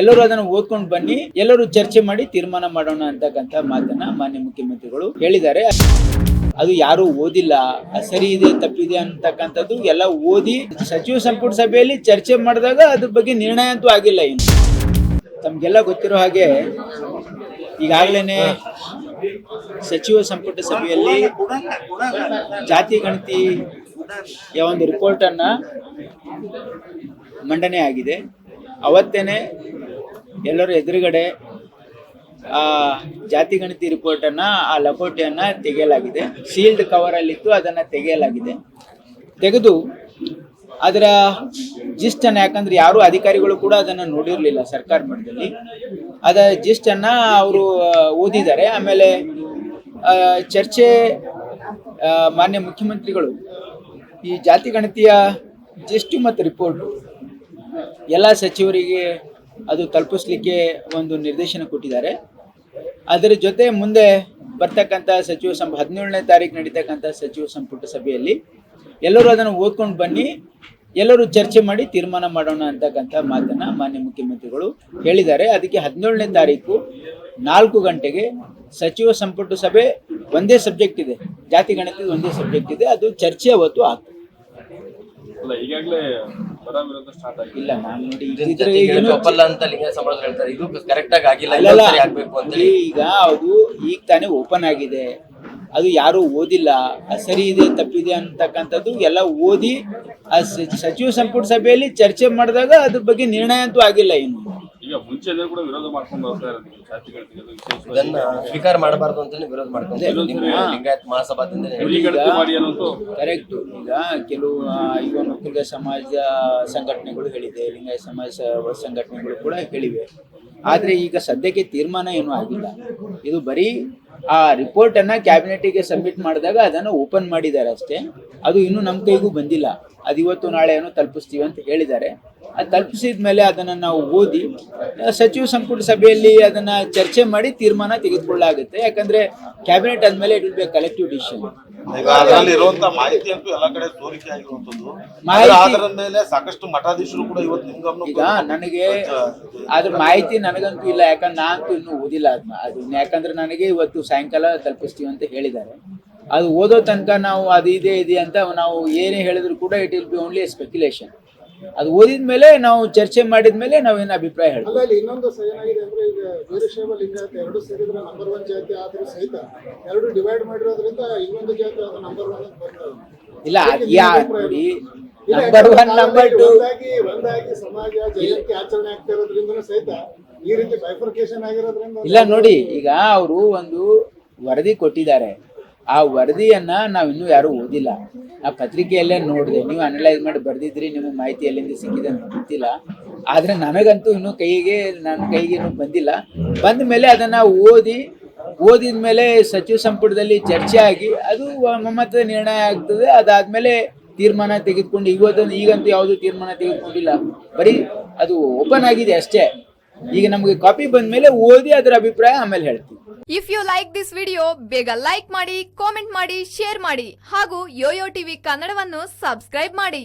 ಎಲ್ಲರೂ ಅದನ್ನು ಓದ್ಕೊಂಡು ಬನ್ನಿ, ಎಲ್ಲರೂ ಚರ್ಚೆ ಮಾಡಿ ತೀರ್ಮಾನ ಮಾಡೋಣ ಅಂತಕ್ಕಂಥ ಮಾತನ್ನ ಮಾನ್ಯ ಮುಖ್ಯಮಂತ್ರಿಗಳು ಹೇಳಿದ್ದಾರೆ. ಅದು ಯಾರು ಓದಿಲ್ಲ ಸರಿ ಇದೆ, ತಪ್ಪಿದೆ ಅಂತಕ್ಕಂಥದ್ದು ಎಲ್ಲ ಓದಿ ಸಚಿವ ಸಂಪುಟ ಸಭೆಯಲ್ಲಿ ಚರ್ಚೆ ಮಾಡಿದಾಗ ಅದ್ರ ಬಗ್ಗೆ ನಿರ್ಣಯ ಅಂತೂ ಆಗಿಲ್ಲ ಇನ್ನು ತಮ್ಗೆಲ್ಲ ಗೊತ್ತಿರೋ ಹಾಗೆ ಈಗಾಗಲೇ ಸಚಿವ ಸಂಪುಟ ಸಭೆಯಲ್ಲಿ ಜಾತಿ, ಗಣತಿ ಒಂದು ರಿಪೋರ್ಟ್ ಅನ್ನ ಮಂಡನೆ ಆಗಿದೆ. ಅವತ್ತೇನೆ ಎಲ್ಲರ ಎದುರುಗಡೆ, ಆ, ಜಾತಿ ಗಣತಿ ರಿಪೋರ್ಟ್ ಅನ್ನ, ಆ ಲಕೋಟೆಯನ್ನ ತೆಗೆಯಲಾಗಿದೆ. ಸೀಲ್ಡ್ ಕವರ್ ಅಲ್ಲಿತ್ತು, ಅದನ್ನ ತೆಗೆಯಲಾಗಿದೆ. ತೆಗೆದು, ಅದರ ಜಿಸ್ಟ್ ಅನ್ನ, ಯಾಕಂದ್ರೆ ಯಾರು ಅಧಿಕಾರಿಗಳು ಕೂಡ ಅದನ್ನ ನೋಡಿರ್ಲಿಲ್ಲ ಸರ್ಕಾರ ಮಟ್ಟದಲ್ಲಿ. ಅದ ಜಿಸ್ಟ್ ಅನ್ನ ಅವರು ಓದಿದ್ದಾರೆ. ಆಮೇಲೆ ಚರ್ಚೆ ಮಾನ್ಯ ಮುಖ್ಯಮಂತ್ರಿಗಳು, ಈ ಜಾತಿ ಗಣತಿಯ ಜಿಸ್ಟ್ ಮತ್ತು ರಿಪೋರ್ಟ್ ಎಲ್ಲ ಸಚಿವರಿಗೆ ಅದು ತಲುಪಿಸ್ಲಿಕ್ಕೆ ಒಂದು ನಿರ್ದೇಶನ ಕೊಟ್ಟಿದ್ದಾರೆ. ಅದರ ಜೊತೆ ಮುಂದೆ ಬರ್ತಕ್ಕಂಥ ಸಚಿವ ಸಂಪ ಹದಿನೇಳನೇ ತಾರೀಕು ನಡೀತಕ್ಕಂಥ ಸಚಿವ ಸಂಪುಟ ಸಭೆಯಲ್ಲಿ ಎಲ್ಲರೂ ಅದನ್ನು ಓದ್ಕೊಂಡು ಬನ್ನಿ, ಎಲ್ಲರೂ ಚರ್ಚೆ ಮಾಡಿ ತೀರ್ಮಾನ ಮಾಡೋಣ ಅಂತಕ್ಕಂಥ ಮಾತನ್ನ ಮಾನ್ಯ ಮುಖ್ಯಮಂತ್ರಿಗಳು ಹೇಳಿದ್ದಾರೆ. ಅದಕ್ಕೆ ಹದಿನೇಳನೇ ತಾರೀಕು ನಾಲ್ಕು ಗಂಟೆಗೆ ಸಚಿವ ಸಂಪುಟ ಸಭೆ ಒಂದೇ ಸಬ್ಜೆಕ್ಟ್ ಇದೆ, ಜಾತಿ ಗಣತಿ ಒಂದೇ ಸಬ್ಜೆಕ್ಟ್ ಇದೆ, ಅದು ಚರ್ಚೆ ಅವತ್ತು ಆಗ್ತದೆ ಅಲ್ಲ ಈಗಾಗಲೇ ಸ್ಟಾರ್ಟ್ ಆಗಿದೆ. ಇಲ್ಲ ನಾನು ನೋಡಿ ಇದನ್ನ ಇದ್ರೆ ಜೊತೆಗೆ ಏನು- ಒಪ್ಪಲ್ಲ ಅಂತ ಲಿಂಗ ಸಮಾಜ ಹೇಳ್ತಾರೆ. ಇದು ಕರೆಕ್ಟ್ ಆಗಿ ಆಗಿಲ್ಲ ಆಗ್ಬೇಕು ಅಂತ ಈಗ ಅದು ಈಗ ತಾನೇ ಓಪನ್ ಆಗಿದೆ. ಅದು ಯಾರು ಓದಿಲ್ಲ. ಅದು ಸರಿ ಇದೆ ತಪ್ಪಿದೆ ಅಂತಕ್ಕಂಥದ್ದು ಎಲ್ಲ ಓದಿ ಆ ಸಚಿವ ಸಂಪುಟ ಸಭೆಯಲ್ಲಿ ಚರ್ಚೆ ಮಾಡಿದಾಗ ಅದ್ರ ಬಗ್ಗೆ ನಿರ್ಣಯ ಅಂತೂ ಆಗಿಲ್ಲ ಇನ್ನು. ಈಗ ಮುಂಚೆನೇ ಕೂಡ ವಿರೋಧ ಮಾಡ್ಕೊಂಡು ಬರ್ತಾ ಇರೋದು ಇದನ್ನ ಸ್ವೀಕಾರ ಮಾಡಬಾರ್ದು ಅಂತ ವಿರೋಧ ಮಾಡ್ಕೊಂಡೆ ನಿಮ್ಮ ಲಿಂಗಾಯತ್ ಮಹಾಸಭಾದಿಂದ ಹುಲಿ ಗಣತಿ ಮಾಡಿ ಅನ್ನೋದು. ಕರೆಕ್ಟ್. ಈಗ ಕೆಲವು ಈಗ ಒಕ್ಕಲಿಗ ಸಮಾಜ ಸಂಘಟನೆಗಳು ಹೇಳಿದೆ ಲಿಂಗಾಯತ ಸಮಾಜ ಸಂಘಟನೆಗಳು ಕೂಡ ಹೇಳಿವೆ. ಆದ್ರೆ ಈಗ ಸದ್ಯಕ್ಕೆ ತೀರ್ಮಾನ ಏನೂ ಆಗಿಲ್ಲ. ಇದು ಬರೀ ಆ ರಿಪೋರ್ಟ್ ಅನ್ನ ಕ್ಯಾಬಿನೆಟ್ಗೆ ಸಬ್ಮಿಟ್ ಮಾಡಿದಾಗ ಅದನ್ನ ಓಪನ್ ಮಾಡಿದ್ದಾರೆ ಅಷ್ಟೇ. ಅದು ಇನ್ನೂ ನಮ್ಮ ಕೈಗೂ ಬಂದಿಲ್ಲ. ಅದು ಇವತ್ತು ನಾಳೆ ಏನೋ ತಲುಪಿಸ್ತೀವಿ ಅಂತ ಹೇಳಿದ್ದಾರೆ. ಅದು ತಲುಪಿಸಿದ ಮೇಲೆ ಅದನ್ನು ನಾವು ಓದಿ ಸಚಿವ ಸಂಪುಟ ಸಭೆಯಲ್ಲಿ ಅದನ್ನ ಚರ್ಚೆ ಮಾಡಿ ತೀರ್ಮಾನ ತೆಗೆದುಕೊಳ್ಳಾಗುತ್ತೆ ಯಾಕಂದ್ರೆ ಕ್ಯಾಬಿನೆಟ್ ಅಂದಮೇಲೆ it will be collective decision ಈಗ ಅದರಲ್ಲಿ ಇರುವಂತ ಮಾಹಿತಿ ಅಂತೂ ಎಲ್ಲ ಕಡೆ ಸೋರಿಕೆ ಆಗಿರುವಂತದ್ದು ಅದರ ಮೇಲೆ ಸಾಕಷ್ಟು ಮಠಾಧೀಶರು ಕೂಡ ಇವತ್ತು ಈಗ ನನಗೆ ಅದ್ರ ಮಾಹಿತಿ ನನಗಂತೂ ಇಲ್ಲ ಯಾಕಂದ್ರೆ ನಾನಂತೂ ಇನ್ನು ಓದಿಲ್ಲ ಅದನ್ನ ಅದು ಯಾಕಂದ್ರೆ ನನಗೆ ಇವತ್ತು ಸಾಯಂಕಾಲ ತಲುಪಿಸ್ತೀವಿ ಅಂತ ಹೇಳಿದ್ದಾರೆ. ಅದು ಓದೋ ತನಕ ನಾವು ಅದು ಇದೆ ಇದೆ ಅಂತ ನಾವು ಏನೇ ಹೇಳಿದ್ರು ಕೂಡ it will be only speculation ಅದು ಓದಿದ ಮೇಲೆ ನಾವು ಚರ್ಚೆ ಮಾಡಿದ ಮೇಲೆ ನಾವೇನು ಅಭಿಪ್ರಾಯ ಅಲ್ಲ ಇನ್ನೊಂದು ಸ ಏನಾಗಿದೆ ಅಂದ್ರೆ ಈಗ ವೀರಶೈವ ಲಿಂಗಾಯತ ಎರಡು ಸೇರಿದ್ರೆ ನಂಬರ್ ಒನ್ ಜಾತಿ ಆದ್ರೂ ಸಹಿತ ಎರಡು ಡಿವೈಡ್ ಮಾಡಿರೋದ್ರಿಂದ ಇನ್ನೊಂದು ಜಾತಿ ಅದು ನಂಬರ್ ಒನ್ ಅಂತ ಇಲ್ಲ ಅದ್ ಯಾ ಅಭಿಪ್ರಾಯ ನೋಡಿ ಇಲ್ಲ, ನಂಬರ್ ಒನ್ ನಂಬರ್ ಟು ಒಂದಾಗಿ ಒಂದಾಗಿ ಸಮಾಜ ಜಯಂತಿ ಆಚರಣೆ ಆಗ್ತಾ ಇರೋದ್ರಿಂದನೂ ಸಹಿತ ಈ ರೀತಿ ಬೈಫರ್ಕೇಶನ್ ಆಗಿರೋದ್ರಿಂದ ಇಲ್ಲ ನೋಡಿ ಈಗ ಅವರು ಒಂದು ವರದಿ ಕೊಟ್ಟಿದ್ದಾರೆ. ಆ ವರದಿಯನ್ನ ನಾವು ಇನ್ನೂ ಯಾರು ಓದಿಲ್ಲ. ಆ ಪತ್ರಿಕೆಯಲ್ಲೇ ನೋಡಿದೆ. ನೀವು ಅನಲೈಸ್ ಮಾಡಿ ಬರ್ದಿದ್ರಿ ನಿಮಗೆ ಮಾಹಿತಿ ಎಲ್ಲಿಂದ ಸಿಕ್ಕಿದೆ ಅಂತ ಗೊತ್ತಿಲ್ಲ. ಆದ್ರೆ ನನಗಂತೂ ಇನ್ನೂ ಕೈಗೆ ನನ್ನ ಕೈಗೆ ಇನ್ನೂ ಬಂದಿಲ್ಲ. ಬಂದ ಮೇಲೆ ಅದನ್ನ ಓದಿ, ಓದಿದ ಮೇಲೆ ಸಚಿವ ಸಂಪುಟದಲ್ಲಿ ಚರ್ಚೆ ಆಗಿ ಅದು ಒಮ್ಮತದ ನಿರ್ಣಯ ಆಗ್ತದೆ. ಅದಾದ್ಮೇಲೆ ತೀರ್ಮಾನ ತೆಗೆದುಕೊಂಡು ಇವತ್ತು ಈಗಂತೂ ಯಾವುದು ತೀರ್ಮಾನ ತೆಗೆದುಕೊಂಡಿಲ್ಲ. ಬರೀ ಅದು ಓಪನ್ ಆಗಿದೆ ಅಷ್ಟೇ. ಈಗ ನಮಗೆ ಕಾಪಿ ಬಂದ ಮೇಲೆ ಓದಿ ಅದರ ಅಭಿಪ್ರಾಯ ಆಮೇಲೆ ಹೇಳ್ತೀವಿ. If you like this video ಬೇಗ ಲೈಕ್ ಮಾಡಿ ಕಾಮೆಂಟ್ ಮಾಡಿ ಶೇರ್ ಮಾಡಿ ಹಾಗೂ ಯೋಯೋ ಟಿವಿ ಕನ್ನಡವನ್ನು ಸಬ್ಸ್ಕ್ರೈಬ್ ಮಾಡಿ.